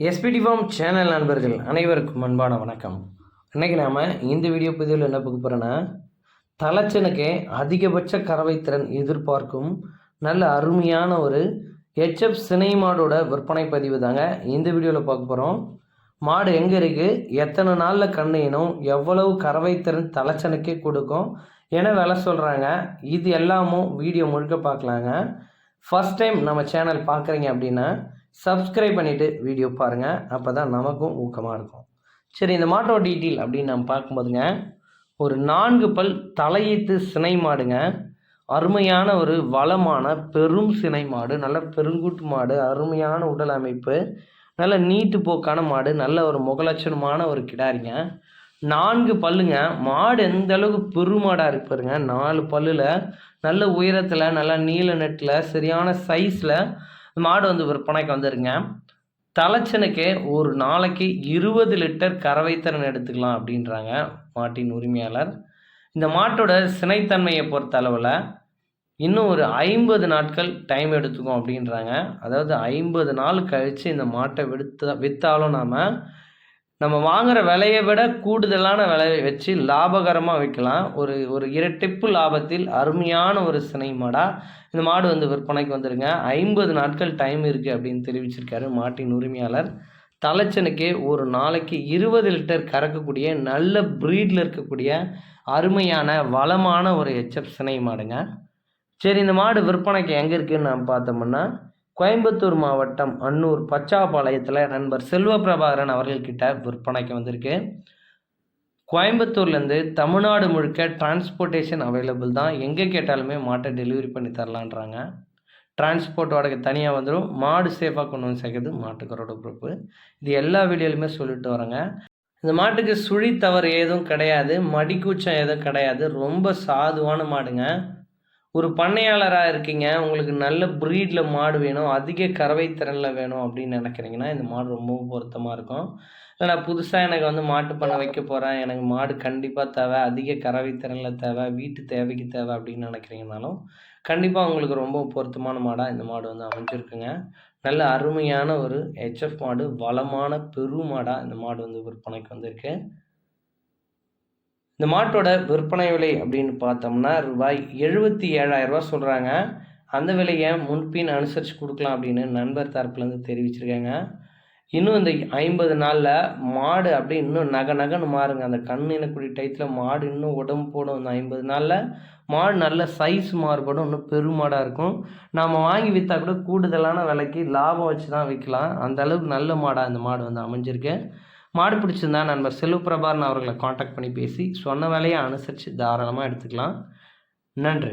SPD form channel நண்பர்கள் அனைவருக்கும் அன்பான வணக்கம். இன்றைக்கி நாம் இந்த வீடியோ பதிவில் என்ன பார்க்க போகிறோன்னா தலைச்சனுக்கே அதிகபட்ச கறவை திறன் எதிர்பார்க்கும் நல்ல அருமையான ஒரு ஹெச்எஃப் சினை மாடோட விற்பனை பதிவு தாங்க இந்த வீடியோவில் பார்க்க போகிறோம் மாடு எங்கே இருக்குது எத்தனை நாளில் கண்ணையணும் எவ்வளவு கறவை திறன் தலைச்சனுக்கே கொடுக்கும்? என விலை சொல்கிறாங்க இது எல்லாமும் வீடியோ முழுக்க பார்க்கலாங்க. ஃபஸ்ட் டைம் நம்ம சேனல் பார்க்குறீங்க அப்படின்னா சப்ஸ்கிரைப் பண்ணிவிட்டு வீடியோ பாருங்கள் அப்போ தான் நமக்கும் ஊக்கமாக இருக்கும். சரி இந்த மாட்டோ டீட்டெயில் அப்படின்னு நம்ம பார்க்கும்போதுங்க ஒரு நான்கு பல் தலையீத்து சினை மாடுங்க. அருமையான ஒரு வளமான பெரும் சினை மாடு நல்ல பெருங்கூட்டு மாடு அருமையான உடல் அமைப்பு நல்ல நீட்டு போக்கான மாடு நல்ல ஒரு முகலட்சணமான ஒரு கிடாரிங்க. நான்கு பல்லுங்க. மாடு எந்த அளவுக்கு பெருமாடாக இருக்கு பாருங்க. நாலு பல்லில் நல்ல உயரத்தில் நல்ல நீல நெட்டில் சரியான சைஸில் மாடு வந்து விற்பனைக்கு வந்துருங்க தலைச்சனுக்கே ஒரு நாளைக்கு இருபது லிட்டர் கறவைத்திறன் எடுத்துக்கலாம் அப்படின்றாங்க மாட்டின் உரிமையாளர். இந்த மாட்டோட சினைத்தன்மையை பொறுத்த அளவில் இன்னும் ஒரு ஐம்பது நாட்கள் டைம் எடுத்துக்கும் அப்படின்றாங்க. அதாவது ஐம்பது நாள் கழித்து இந்த மாட்டை விடுத்த விற்றாலும் நாம் நம்ம வாங்குகிற விலையை விட கூடுதலான விலையை வச்சு லாபகரமாக விற்கலாம். ஒரு ஒரு இரட்டிப்பு லாபத்தில் அருமையான ஒரு சினை மாடாக இந்த மாடு வந்து விற்பனைக்கு வந்துருங்க. ஐம்பது நாட்கள் டைம் இருக்குது அப்படின்னு தெரிவிச்சிருக்காரு மாட்டின் உரிமையாளர். தலைச்சனுக்கே ஒரு நாளைக்கு இருபது லிட்டர் கறக்கக்கூடிய நல்ல ப்ரீடில் இருக்கக்கூடிய அருமையான வளமான ஒரு எச்எஃப் சினை மாடுங்க. சரி இந்த மாடு விற்பனைக்கு எங்கே இருக்குதுன்னு நம்ம பார்த்தோம்னா கோயம்புத்தூர் மாவட்டம் அன்னூர் பச்சாபாளையத்தில் நண்பர் செல்வ பிரபாகரன் அவர்கள்கிட்ட விற்பனைக்கு வந்திருக்கு. கோயம்புத்தூர்லேருந்து தமிழ்நாடு முழுக்க டிரான்ஸ்போர்ட்டேஷன் அவைலபிள் தான். எங்கே கேட்டாலுமே மாட்டை டெலிவரி பண்ணி தரலான்றாங்க. டிரான்ஸ்போர்ட் வாடகை தனியாக வந்துடும் மாடு சேஃபாக கொண்டு வந்து சேர்க்கறது மாட்டுக்கரோட பொறுப்பு. இது எல்லா வீடியோலையுமே சொல்லிட்டு வரேங்க இந்த மாட்டுக்கு சுழி தவறு எதுவும் கிடையாது. மடிக்கூச்சம் எதுவும் கிடையாது. ரொம்ப சாதுவான மாடுங்க. ஒரு பண்ணையாளராக இருக்கீங்க உங்களுக்கு நல்ல ப்ரீடில் மாடு வேணும் அதிக கறவை திறனில் வேணும் அப்படின்னு நினைக்கிறீங்கன்னா இந்த மாடு ரொம்பவும் பொருத்தமாக இருக்கும். இல்லை நான் புதுசாக எனக்கு வந்து மாட்டு பண்ணை வைக்க போகிறேன் எனக்கு மாடு கண்டிப்பாக தேவை அதிக கறவை திறனில் தேவை வீட்டு தேவைக்கு தேவை அப்படின்னு நினைக்கிறீங்கனாலும் கண்டிப்பாக உங்களுக்கு ரொம்ப பொருத்தமான மாடாக இந்த மாடு வந்து அமைஞ்சிருக்குங்க. நல்ல அருமையான ஒரு ஹெச்எஃப் மாடு வளமான பெரு மாடாக இந்த மாடு வந்து விற்பனைக்கு வந்திருக்கு. இந்த மாட்டோட விற்பனை விலை அப்படின்னு பார்த்தோம்னா ரூபாய் எழுபத்தி ஏழாயிரரூபா சொல்கிறாங்க அந்த விலையை முன்பின் அனுசரித்து கொடுக்கலாம் அப்படின்னு நண்பர் தரப்புலேருந்து தெரிவிச்சிருக்காங்க. இன்னும் இந்த ஐம்பது நாளில் மாடு அப்படியே இன்னும் நகை நகன்னு மாறுங்க. அந்த கண் இனக்கூடிய டயத்தில் மாடு இன்னும் உடம்பு போடும். அந்த ஐம்பது நாளில் மாடு நல்ல சைஸ் மாறுபடும். இன்னும் பெருமாடாக இருக்கும். நாம் வாங்கி விற்றா கூட கூடுதலான விலைக்கு லாபம் வச்சு தான் விற்கலாம் அந்த அளவுக்கு நல்ல மாடாக அந்த மாடு வந்து அமைஞ்சிருக்கு. மாடு பிடிச்சிருந்தா நண்பர் செல்வப்பிரபாரன் அவர்களை காண்டாக்ட் பண்ணி பேசி சொன்ன வேலையை அனுசரித்து தாராளமாக எடுத்துக்கலாம். நன்றி.